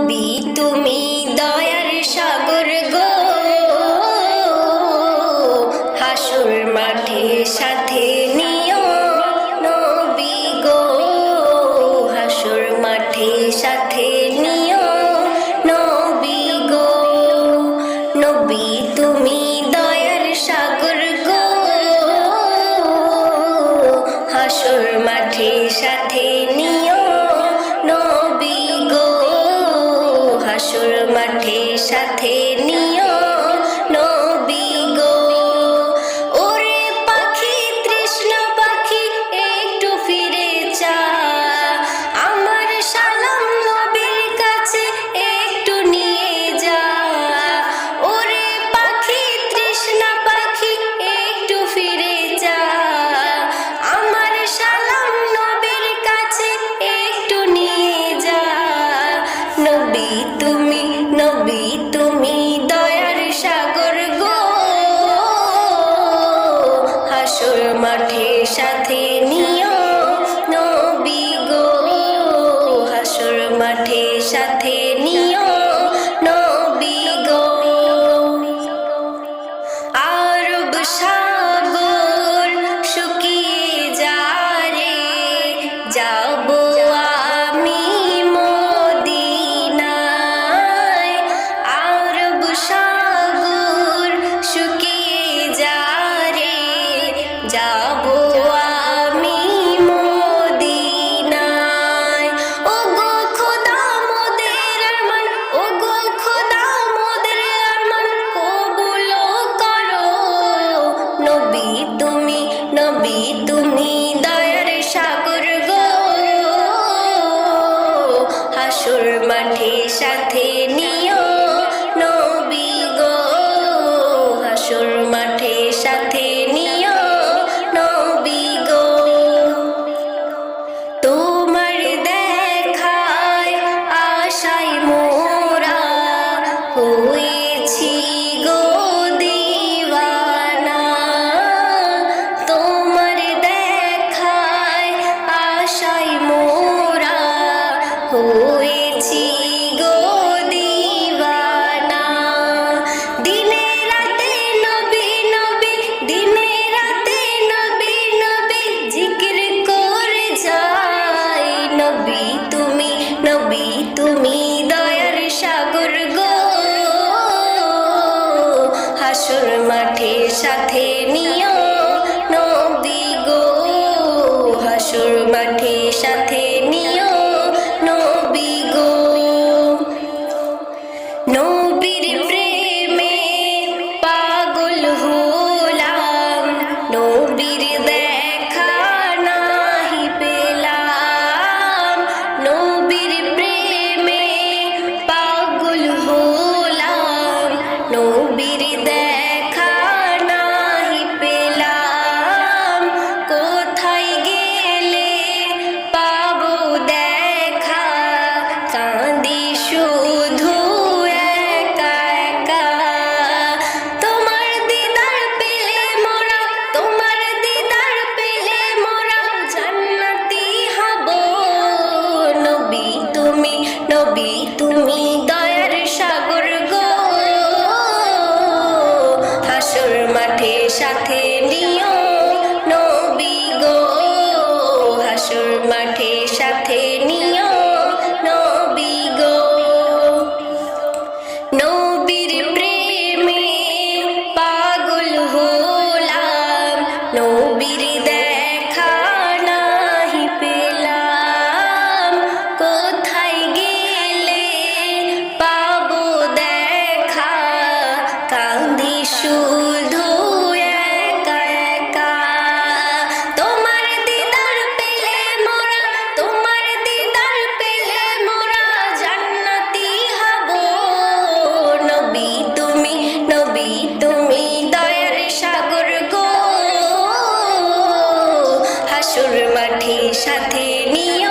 নবী তুমি দয়ার সাগর গো। হাসুর মাঠে সাথে নিও নবী গো। হাসুর মাঠে সাথে নিও নবী গো। নবী, তুমি দয়ার সাগর গো। হাসুর মাঠে সাথে পথে নি সাথে তুমি দয়ার সাগর হাসুর মাঠে সাথে সাথে নবী তুমি দয়ার সাগর গো। হাসুর মাঠে সাথে নিও নবী গো। হাসুর মাঠে সাথে কান্দি তোমার দিদার পেলে মোরা, তোমার দিদার পেলে মোরা হব। নবী তুমি নবী তুমি সাগর গো। মাঠে সাথে নিয়ে